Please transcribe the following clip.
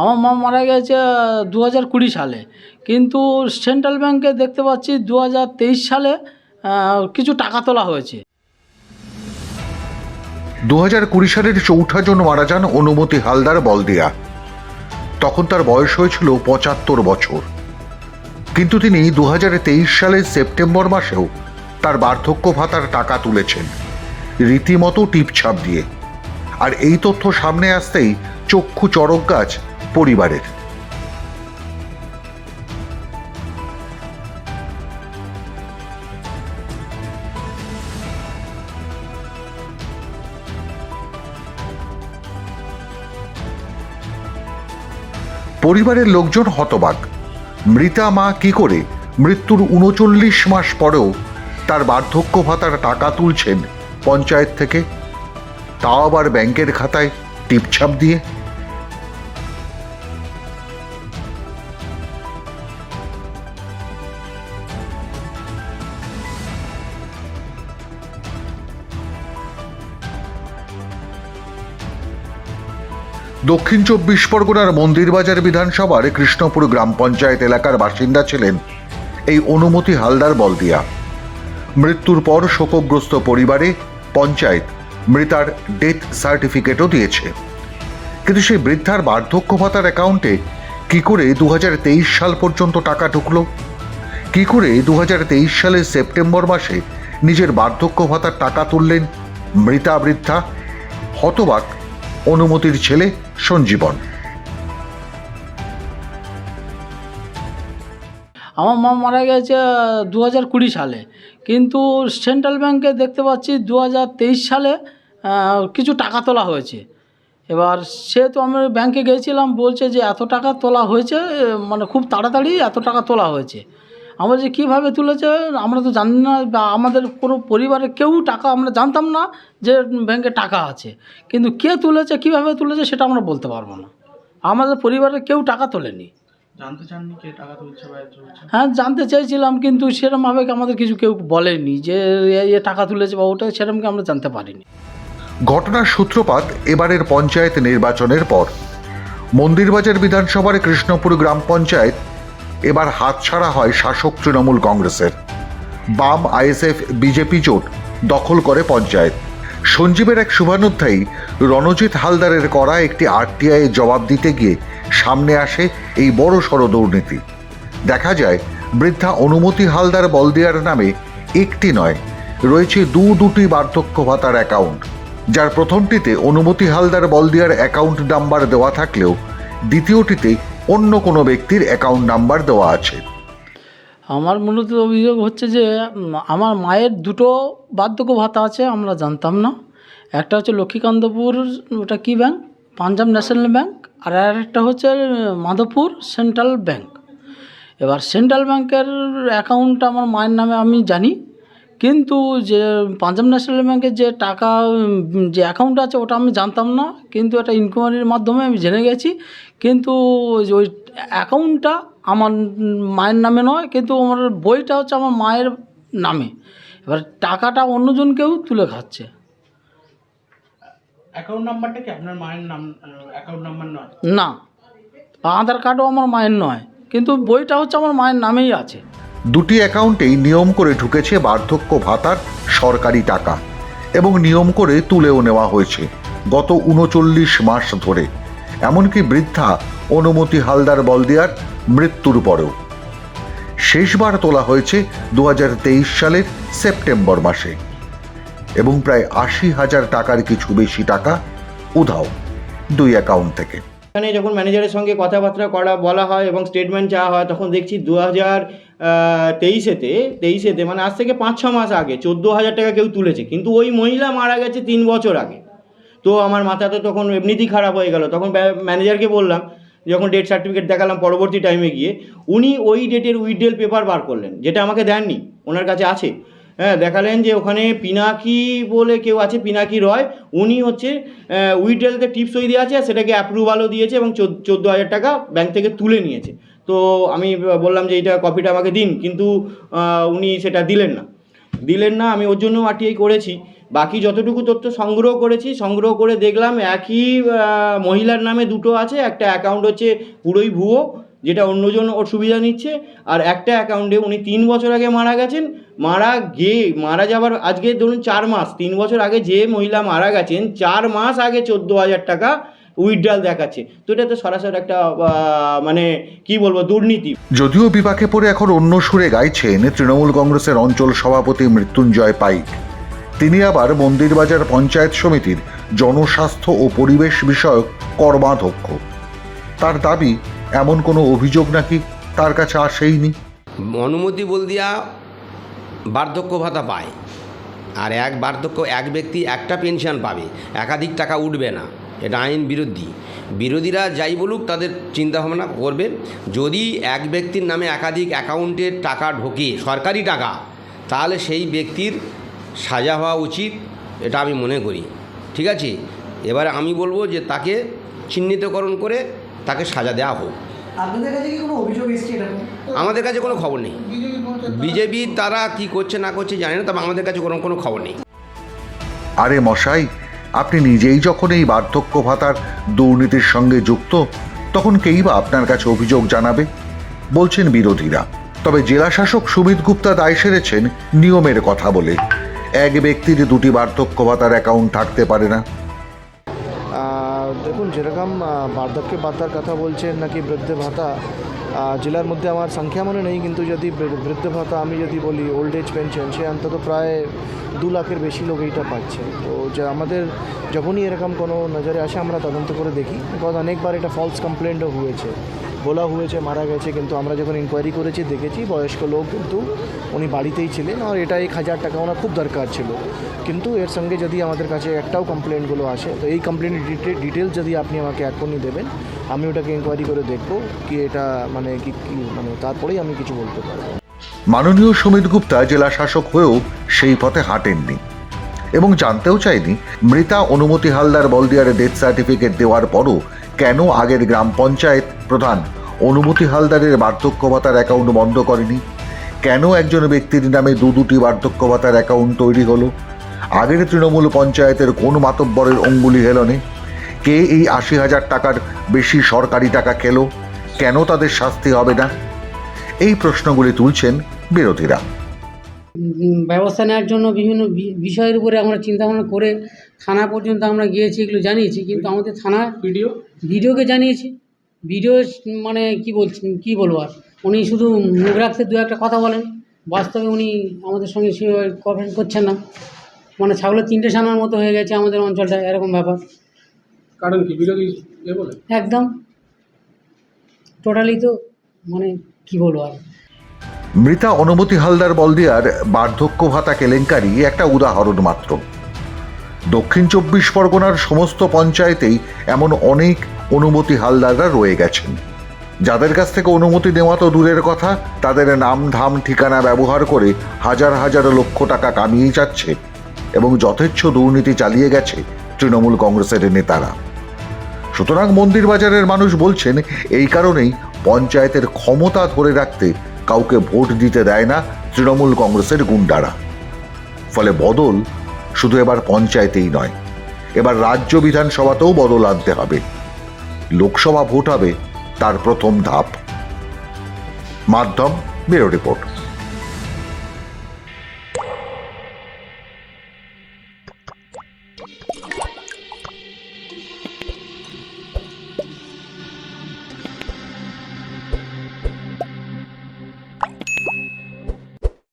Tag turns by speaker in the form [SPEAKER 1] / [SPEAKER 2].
[SPEAKER 1] আমার মা মারা গেছে দু হাজার কুড়ি সালে। কিন্তু সেন্ট্রাল ব্যাংকে দেখতে পাচ্ছি দু হাজার তেইশ সালে কিছু টাকা তোলা হয়েছে।
[SPEAKER 2] দু হাজার কুড়ি সালের চৌঠা জন মারা যান অনুমতি হালদার বলদিয়া। তখন তার বয়স হয়েছিল পঁচাত্তর বছর। কিন্তু তিনি দু হাজার তেইশ সালের সেপ্টেম্বর মাসেও তার বার্ধক্য ভাতার টাকা তুলেছেন, রীতিমতো টিপছাপ দিয়ে। আর এই তথ্য সামনে আসতেই চক্ষু চড়ক গাছ পরিবারের। পরিবারের লোকজন হতবাক। মৃতা মা কি করে মৃত্যুর উনচল্লিশ মাস পরেও তার বার্ধক্য ভাতার টাকা তুলছেন পঞ্চায়েত থেকে? তাও আবার ব্যাংকের খাতায় টিপছাপ দিয়ে দক্ষিণ চব্বিশ পরগনার মন্দিরবাজার বিধানসভার কৃষ্ণপুর গ্রাম পঞ্চায়েত এলাকার বাসিন্দা ছিলেন এই অনুমতি হালদার বলদিয়া। মৃত্যুর পর শোকগ্রস্ত পরিবারে পঞ্চায়েত মৃতার ডেথ সার্টিফিকেটও দিয়েছে। কিন্তু সেই বৃদ্ধার বার্ধক্য ভাতার অ্যাকাউন্টে কি করে দু হাজার তেইশ সাল পর্যন্ত টাকা ঢুকলো? কি করে দু হাজার তেইশ সালের সেপ্টেম্বর মাসে নিজের বার্ধক্য ভাতার টাকা তুললেন মৃতা বৃদ্ধা? হতবাক অনুমতির ছেলে সঞ্জীবন।
[SPEAKER 1] আমার মা মারা গেছে দু হাজার কুড়ি সালে। কিন্তু সেন্ট্রাল ব্যাংকে দেখতে পাচ্ছি দু হাজার তেইশ সালে কিছু টাকা তোলা হয়েছে। এবার সে তো আমি ব্যাংকে গিয়েছিলাম বলছে যে এত টাকা তোলা হয়েছে মানে খুব তাড়াতাড়ি এত টাকা তোলা হয়েছে। আমরা যে কীভাবে তুলেছে আমরা তো জানি না বা আমাদের কোনো পরিবারের কেউ টাকা আমরা জানতাম না যে ব্যাংকে টাকা আছে। কিন্তু কে তুলেছে কীভাবে তুলেছে সেটা আমরা বলতে পারব না। আমাদের পরিবারের কেউ টাকা তোলেনি।
[SPEAKER 3] জানতে চাননি কে টাকা তুলছে বা তুলছে?
[SPEAKER 1] হ্যাঁ জানতে চাইছিলাম কিন্তু সেরমভাবে আমাদের কিছু কেউ বলেনি যে এ- টাকা তুলেছে বা ওটা সেরকমকে আমরা জানতে পারিনি।
[SPEAKER 2] ঘটনার সূত্রপাত এবারের পঞ্চায়েত নির্বাচনের পর। মন্দিরবাজার বিধানসভার কৃষ্ণপুর গ্রাম পঞ্চায়েত এবার হাতছাড়া হয় শাসক তৃণমূল কংগ্রেসের। বাম আইএসএফ বিজেপি জোট দখল করে পঞ্চায়েত। সঞ্জীবের এক শুভানুধ্যায়ী রণজিৎ হালদারের করা একটি আরটিআই জবাব দিতে গিয়ে সামনে আসে এই বড় সড় দুর্নীতি। দেখা যায়, বৃদ্ধা অনুমতি হালদার বলদিয়ার নামে একটি নয়, রয়েছে দু দুটি বার্ধক্য ভাতার অ্যাকাউন্ট। যার প্রথমটিতে অনুমতি হালদার বলদিয়ার অ্যাকাউন্ট নাম্বার দেওয়া থাকলেও দ্বিতীয়টিতে অন্য কোনো ব্যক্তির অ্যাকাউন্ট নাম্বার দেওয়া আছে।
[SPEAKER 1] আমার মূলত অভিযোগ হচ্ছে যে আমার মায়ের দুটো বার্ধক্য ভাতা আছে, আমরা জানতাম না। একটা হচ্ছে লক্ষ্মীকান্তপুর, ওটা কী ব্যাংক পাঞ্জাব ন্যাশনাল ব্যাংক আর আরেকটা হচ্ছে মাধবপুর সেন্ট্রাল ব্যাংক এবার সেন্ট্রাল ব্যাংকের অ্যাকাউন্টটা আমার মায়ের নামে আমি জানি, কিন্তু যে পাঞ্জাব ন্যাশনাল ব্যাংকের যে টাকা যে অ্যাকাউন্ট আছে, ওটা আমি জানতাম না, কিন্তু এটা ইনকোয়ারির মাধ্যমে আমি জেনে গেছি কিন্তু ওই যে ওই অ্যাকাউন্টটা আমার মায়ের নামে নয় কিন্তু আমার বইটা হচ্ছে আমার মায়ের নামে। এবার টাকাটা অন্যজন কেউ তুলে খাচ্ছে।
[SPEAKER 3] অ্যাকাউন্ট নাম্বারটা কি? আপনার মায়ের নাম অ্যাকাউন্ট নাম্বার নয়?
[SPEAKER 1] না আধার কার্ডও আমার মায়ের নয় কিন্তু বইটা হচ্ছে আমার মায়ের নামেই আছে।
[SPEAKER 2] দুটি অ্যাকাউন্টেই নিয়ম করে ঢুকেছে বার্ধক্য ভাতার সরকারি টাকা এবং নিয়ম করে তুলেও নেওয়া হয়েছে। গত উনচল্লিশ মাস ধরে এমনকি বৃদ্ধা অনুমতি হালদার বলদিয়ার মৃত্যুর পরেও। শেষবার তোলা হয়েছে দু হাজার তেইশ সালের সেপ্টেম্বর মাসে। এবং প্রায় আশি হাজার টাকার কিছু বেশি টাকা উধাও দুই অ্যাকাউন্ট থেকে।
[SPEAKER 4] এখানে যখন ম্যানেজারের সঙ্গে কথাবার্তা করা, বলা হয় এবং স্টেটমেন্ট চাওয়া হয়, তখন দেখছি দু হাজার তেইশেতে তেইশেতে মানে আজ থেকে পাঁচ ছ মাস আগে চোদ্দ হাজার টাকা কেউ তুলেছে। কিন্তু ওই মহিলা মারা গেছে তিন বছর আগে। তো আমার মাথা তো তখন এমনিতেই খারাপ হয়ে গেল। তখন ম্যানেজারকে বললাম, যখন ডেট সার্টিফিকেট দেখালাম পরবর্তী টাইমে গিয়ে, উনি ওই ডেটের উইথডেল পেপার বার করলেন, যেটা আমাকে দেননি, ওনার কাছে আছে। হ্যাঁ দেখালেন যে ওখানে পিনাকি বলে কেউ আছে, পিনাকি রয়, উনি হচ্ছে উইথডেলতে টিপস সই দেওয়া আছে, আর সেটাকে অ্যাপ্রুভালও দিয়েছে এবং চোদ্দ হাজার টাকা ব্যাংক থেকে তুলে নিয়েছে। তো আমি বললাম যে, এইটা কপিটা আমাকে দিন। কিন্তু উনি সেটা দিলেন না। দিলেন না, আমি ওর জন্য আরটিআই করেছি। বাকি যতটুকু তথ্য সংগ্রহ করেছি, সংগ্রহ করে দেখলাম একই মহিলার নামে দুটো আছে, একটা অ্যাকাউন্ট হচ্ছে পুরোই ভুয়ো, যেটা অন্যজন ওর সুবিধা নিচ্ছে, আর একটা অ্যাকাউন্টে উনি তিন বছর আগে মারা গেছেন, মারা গিয়ে, মারা যাবার আজকে ধরুন চার মাস, তিন বছর আগে যে মহিলা মারা গেছেন, চার মাস আগে চোদ্দ হাজার টাকা উইথড্রাল দেখাচ্ছে। তো এটা তো সরাসরি একটা মানে কি বলব, দুর্নীতি।
[SPEAKER 2] যদিও বিপাকে পড়ে এখন অন্য সুরে গাইছেন তৃণমূল কংগ্রেসের অঞ্চল সভাপতি মৃত্যুঞ্জয় পাইক। তিনি আবার মন্দিরবাজার পঞ্চায়েত সমিতির জনস্বাস্থ্য ও পরিবেশ বিষয়ক কর্মাধ্যক্ষ। তার দাবি, এমন কোনো অভিযোগ নাকি তার কাছে আসেই আসেইনি?
[SPEAKER 5] অনুমতি বল দিয়া বার্ধক্য ভাতা পায়। আর এক বার্ধক্য, এক ব্যক্তি একটা পেনশন পাবে। একাধিক টাকা উঠবে না। এটা আইন বিরোধী। বিরোধীরা যাই বলুক, তাদের চিন্তাভাবনা করবে। যদি এক ব্যক্তির নামে একাধিক অ্যাকাউন্টের টাকা ঢোকে, সরকারি টাকা, তাহলে সেই ব্যক্তির সাজা হওয়া উচিত এটা আমি মনে করি। ঠিক আছে? এবারে আমি বলব যে তাকে চিহ্নিতকরণ করে তাকে সাজা দেওয়া হোক।
[SPEAKER 6] আপনাদের কাছে কি কোনো অভিযোগ এসছে এরকম?
[SPEAKER 5] আমাদের কাছে কোনো খবর নেই। বিজেপি তারা কি করছে না করছে জানি না তবে আমাদের কাছে কোনো কোনো খবর নেই।
[SPEAKER 2] আরে মশাই আপনি নিজেই যখন এই বার্ধক্য ভাতার দুর্নীতির সঙ্গে যুক্ত তখন কেই বা আপনার কাছে অভিযোগ জানাবে? বলছেন বিরোধীরা। তবে জেলাশাসক সুমিত গুপ্তা দায় সেরেছেন নিয়মের কথা বলে। এক ব্যক্তির দুটি বার্ধক্য ভাতার অ্যাকাউন্ট থাকতে পারে না।
[SPEAKER 7] দেখুন, যেরকম বার্ধক্য ভাতার কথা বলছেন নাকি বৃদ্ধ ভাতা জেলার মধ্যে আমার সংখ্যা মনে নেই, কিন্তু যদি বৃদ্ধ ভাতা আমি যদি বলি ওল্ড এজ পেনশন সে অন্তত প্রায় দু লাখের বেশি লোক এইটা পাচ্ছে। তো যে আমাদের, যখনই এরকম কোনো নজরে আসে, আমরা তদন্ত করে দেখি বিকজ অনেকবার এটা ফলস কমপ্লেন্টও হয়েছে। বলা হয়েছে মারা গেছে, কিন্তু আমরা যখন ইনকোয়ারি করেছি, দেখেছি বয়স্ক লোক কিন্তু উনি বাড়িতেই ছিলেন আর এটা এক হাজার টাকা ওনার খুব দরকার ছিল। কিন্তু এর সঙ্গে যদি আমাদের কাছে একটাও কমপ্লেনগুলো আসে, তো এই কমপ্লেনের ডিটেলস যদি আপনি আমাকে এখনই দেবেন, আমি ওটাকে ইনকোয়ারি করে দেখব কি এটা মানে কি কি মানে তারপরেই আমি কিছু বলতে পারব।
[SPEAKER 2] মাননীয় সুমিত গুপ্তা জেলা শাসক হয়েও সেই পথে হাঁটেননি এবং জানতেও চাইনি মৃতা অনুমতি হালদার বলদিয়ারে ডেথ সার্টিফিকেট দেওয়ার পরও কেন আগের গ্রাম পঞ্চায়েত প্রধান অনুমতি হালদারের বার্ধক্য ভাতার অ্যাকাউন্ট বন্ধ করেনি? কেন একজন ব্যক্তির নামে দু দুটি বার্ধক্য ভাতার অ্যাকাউন্ট তৈরি হলো? আগের তৃণমূল পঞ্চায়েতের কোন মাতব্বরের অঙ্গুলি হেলনে? কে এই আশি হাজার টাকার বেশি সরকারি টাকা খেলো? কেন তাদের শাস্তি হবে না? এই প্রশ্নগুলি তুলছেন বিরোধীরা।
[SPEAKER 8] ব্যবস্থা নেওয়ার জন্য বিভিন্ন বিষয়ের উপরে আমরা চিন্তা ভাবনা করে থানা পর্যন্ত আমরা গিয়েছি এগুলো জানিয়েছি কিন্তু আমাদের থানা
[SPEAKER 3] ভিডিও?
[SPEAKER 8] ভিডিওকে জানিয়েছি। ভিডিও মানে কি বলছেন কি বলব আর? উনি শুধু মুখ রাখতে দু একটা কথা বলেন। বাস্তবে উনি আমাদের সঙ্গে সেভাবে কোঅপারেট করছেন না। মানে ছাগলের তিনটে সানার মতো হয়ে গেছে আমাদের অঞ্চলটা এরকম ব্যাপার।
[SPEAKER 3] কারণ কি বিরোধী
[SPEAKER 8] একদম। টোটালি তো মানে কি বলব আর?
[SPEAKER 2] মৃতা অনুমতি হালদার বলদিয়ার বার্ধক্য ভাতা কেলেঙ্কারি একটা উদাহরণ মাত্র। দক্ষিণ চব্বিশ পরগনার সমস্ত পঞ্চায়েতেই এমন অনেক অনুমতি হালদাররা রয়ে গেছেন। যাদের কাছ থেকে অনুমতি নেওয়া তো দূরের কথা, তাদের নাম, ধাম, ঠিকানা ব্যবহার করে হাজার হাজার লক্ষ টাকা কামিয়ে যাচ্ছে এবং যথেচ্ছ দুর্নীতি চালিয়ে গেছে তৃণমূল কংগ্রেসের নেতারা। সুতরাং মন্দির বাজারের মানুষ বলছেন, এই কারণেই পঞ্চায়েতের ক্ষমতা ধরে রাখতে কাউকে ভোট দিতে দেয় না তৃণমূল কংগ্রেসের গুন্ডারা। ফলে বদল শুধু এবার পঞ্চায়েতেই নয়, এবার রাজ্য বিধানসভাতেও বদল আনতে হবে। লোকসভা ভোট হবে তার প্রথম ধাপ। মাধ্যম ব্যুরো রিপোর্ট।